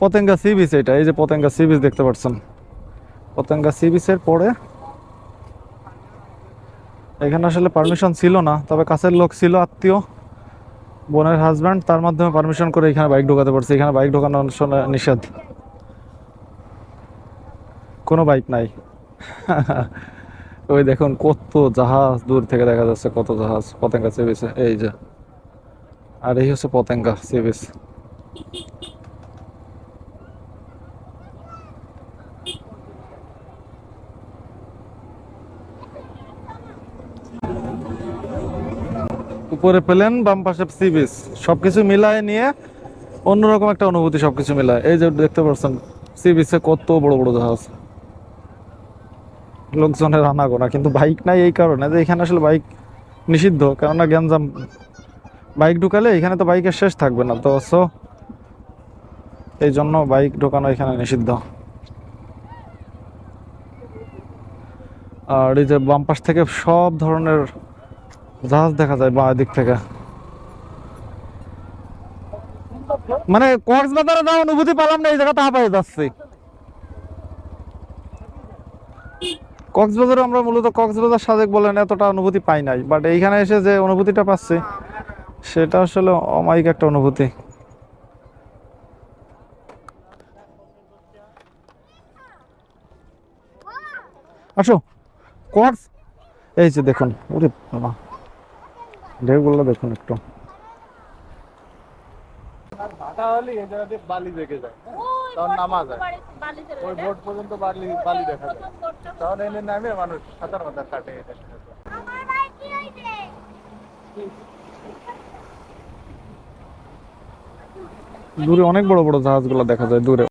Patenga sea beach এটা, এই যে পতেঙ্গা সি বিচ দেখতে পাচ্ছেন। পতেঙ্গা সি বিচের পরে এখানে আসলে পারমিশন ছিল না, তবে কাছের লোক ছিল, আত্মীয়, বোনের হাজব্যান্ড তার মাধ্যমে পারমিশন করে এখানে বাইক ঢোকাতে পারছে। এখানে বাইক ঢোকানো নিষেধ। কোনো বাইক নাই। ওই দেখুন কত জাহাজ দূর থেকে দেখা যাচ্ছে, কত জাহাজ। পতেঙ্গা সি বিচে এই যে। আর এই হচ্ছে পতেঙ্গা সি বিচ উপরে পেলেন, বাম পাশে সি বিচ। সবকিছু মিলায় নিয়ে অন্যরকম একটা অনুভূতি সবকিছু মিলায়। এই যে দেখতে পাচ্ছেন, সি বিচে কত বড় বড় জাহাজ। লোকজনের আনাগোনা, কিন্তু বাইক নাই এই কারণে যে এখানে আসলে বাইক নিষিদ্ধ, কেননা গ্যাঞ্জাম, বাইক ঢুকালে এখানে তো বাইকের শেষ থাকবে না, তো সো এই জন্য বাইক ঢোকানো এখানে নিষিদ্ধ। আর এই যে বাম পাশ থেকে সব ধরনের জাহাজ দেখা যায় বা দিক থেকে। মানে কক্সবাজারে যা অনুভূতি পেলাম না, এই জায়গাতে হাঁপাই যাচ্ছি। কক্সবাজারে আমরা মূলত কক্সবাজার সাজেক বলেন, এতটা অনুভূতি পাই নাই। বাট এইখানে এসে যে অনুভূতিটা পাচ্ছি, সেটা আসলে অমায়িক একটা অনুভূতি। আসো। কক্স এই যে দেখুন, ওরে বাবা। ঢেউগুলো দেখুন একটু। ভাটা হলে এই জায়গাতে বালি দেখে যায় তখন নামা যায় ওই বোট পর্যন্ত বালি বালি দেখা যায়। তখন এনে নামে মানুষ সাঁতার মাথার কাটে দূরে অনেক বড় বড় জাহাজ জাহাজগুলো দেখা যায় দূরে।